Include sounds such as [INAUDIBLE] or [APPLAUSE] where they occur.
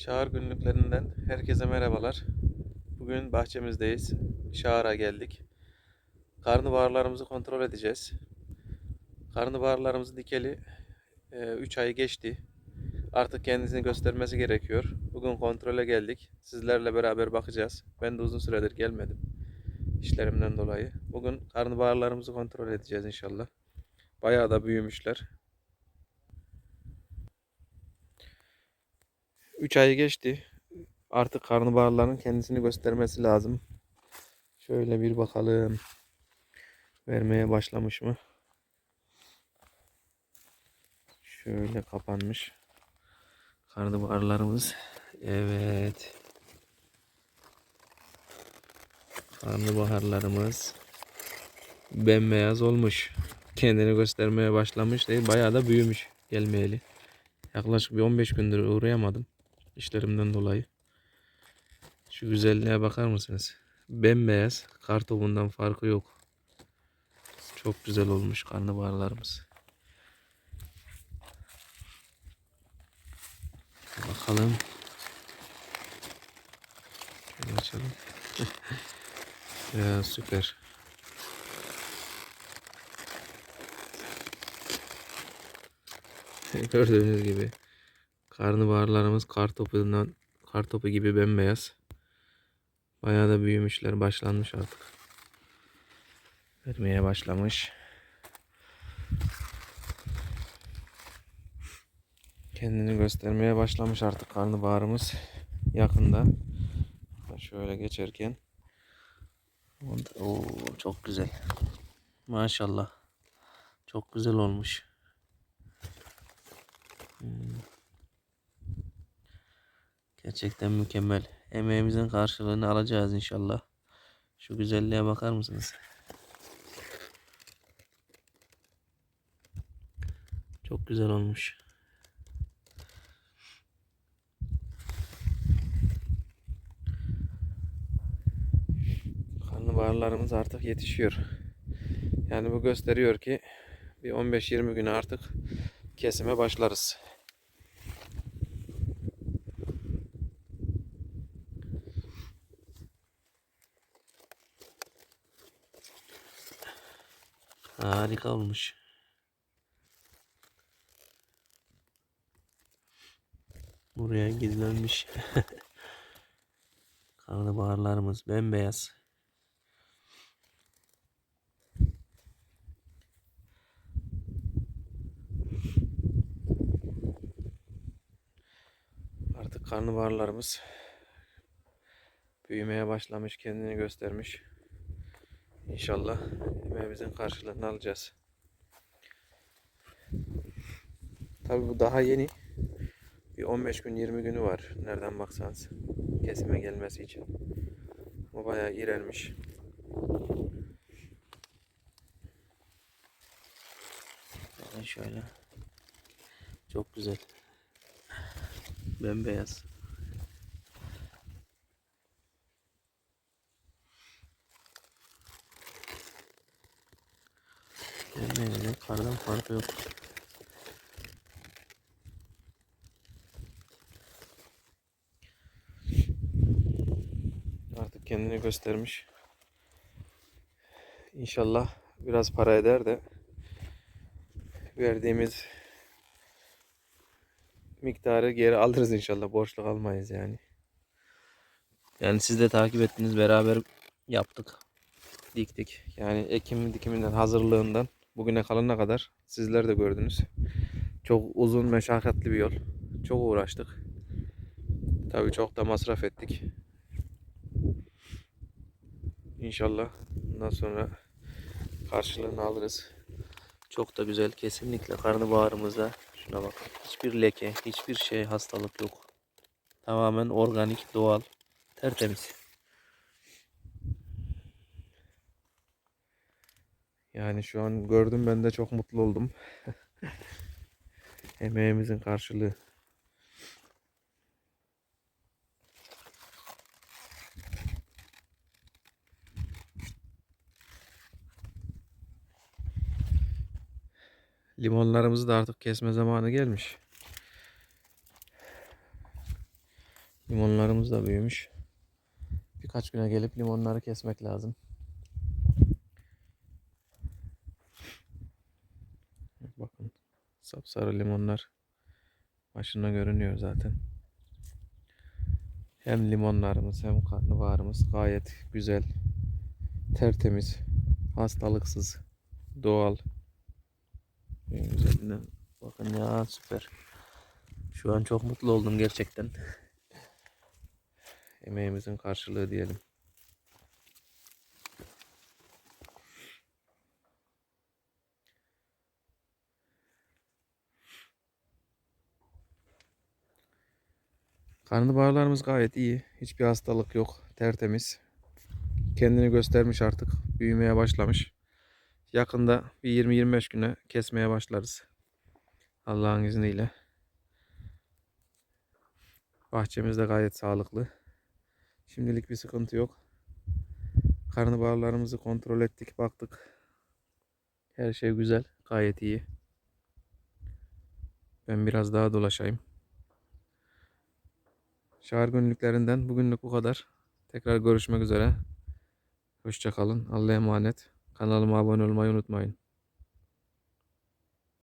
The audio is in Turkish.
Şahar günlüklerinden herkese merhabalar. Bugün bahçemizdeyiz. Şahara geldik. Karnabaharlarımızı kontrol edeceğiz. Karnabaharlarımızı dikeli 3 ay geçti. Artık kendisini göstermesi gerekiyor. Bugün kontrole geldik. Sizlerle beraber bakacağız. Ben de uzun süredir gelmedim. işlerimden dolayı. Bugün karnabaharlarımızı kontrol edeceğiz inşallah. Bayağı da büyümüşler. 3 ayı geçti. Artık karnabaharların kendisini göstermesi lazım. Şöyle bir bakalım. Vermeye başlamış mı? Şöyle kapanmış. Karnabaharlarımız. Evet. Karnabaharlarımız bembeyaz olmuş. Kendini göstermeye başlamış değil. Bayağı da büyümüş gelmeyeli. Yaklaşık bir 15 gündür uğrayamadım işlerimden dolayı. Şu güzelliğe bakar mısınız? Bembeyaz. Kartopundan farkı yok. Çok güzel olmuş karnabaharlarımız. Bakalım. Şöyle açalım. [LAUGHS] ya süper. [LAUGHS] Gördüğünüz gibi karnabaharlarımız kartopundan kartopu gibi bembeyaz. Bayağı da büyümüşler, başlanmış artık. Vermeye başlamış. Kendini göstermeye başlamış artık karnabaharımız. Yakında. Şöyle geçerken. Oo, çok güzel. Maşallah. Çok güzel olmuş. Hmm. Gerçekten mükemmel. Emeğimizin karşılığını alacağız inşallah. Şu güzelliğe bakar mısınız? Çok güzel olmuş. Karnabaharlarımız artık yetişiyor. Yani bu gösteriyor ki bir 15-20 güne artık kesime başlarız. Harika olmuş. Buraya gizlenmiş. [LAUGHS] Karnabaharlarımız bembeyaz. Artık karnabaharlarımız büyümeye başlamış, kendini göstermiş. İnşallah emeğimizin karşılığını alacağız. Tabi bu daha yeni. Bir 15 gün 20 günü var. Nereden baksanız. Kesime gelmesi için. Ama bayağı iğrenmiş. Yani şöyle. Çok güzel. Bembeyaz. Yemeğine kardan farkı yok. Artık kendini göstermiş. İnşallah biraz para eder de verdiğimiz miktarı geri alırız inşallah. Borçlu kalmayız yani. Yani siz de takip ettiniz beraber yaptık. Diktik. Yani ekim dikiminden hazırlığından bugüne kalana kadar sizler de gördünüz. Çok uzun meşakkatli bir yol. Çok uğraştık. Tabii çok da masraf ettik. İnşallah bundan sonra karşılığını alırız. Çok da güzel kesinlikle karnabaharımızda şuna bak. Hiçbir leke, hiçbir şey hastalık yok. Tamamen organik, doğal, tertemiz. Yani şu an gördüm ben de çok mutlu oldum. [LAUGHS] Emeğimizin karşılığı. Limonlarımızı da artık kesme zamanı gelmiş. Limonlarımız da büyümüş. Birkaç güne gelip limonları kesmek lazım. Bakın sapsarı limonlar başına görünüyor zaten. Hem limonlarımız hem karnabaharımız gayet güzel, tertemiz, hastalıksız, doğal. Güzeline bakın ya süper. Şu an çok mutlu oldum gerçekten. Emeğimizin karşılığı diyelim. Karnabaharlarımız gayet iyi. Hiçbir hastalık yok. Tertemiz. Kendini göstermiş artık. Büyümeye başlamış. Yakında bir 20-25 güne kesmeye başlarız. Allah'ın izniyle. Bahçemiz de gayet sağlıklı. Şimdilik bir sıkıntı yok. Karnabaharlarımızı kontrol ettik, baktık. Her şey güzel, gayet iyi. Ben biraz daha dolaşayım. Şahar günlüklerinden bugünlük bu kadar. Tekrar görüşmek üzere. Hoşçakalın. Allah'a emanet. Kanalıma abone olmayı unutmayın.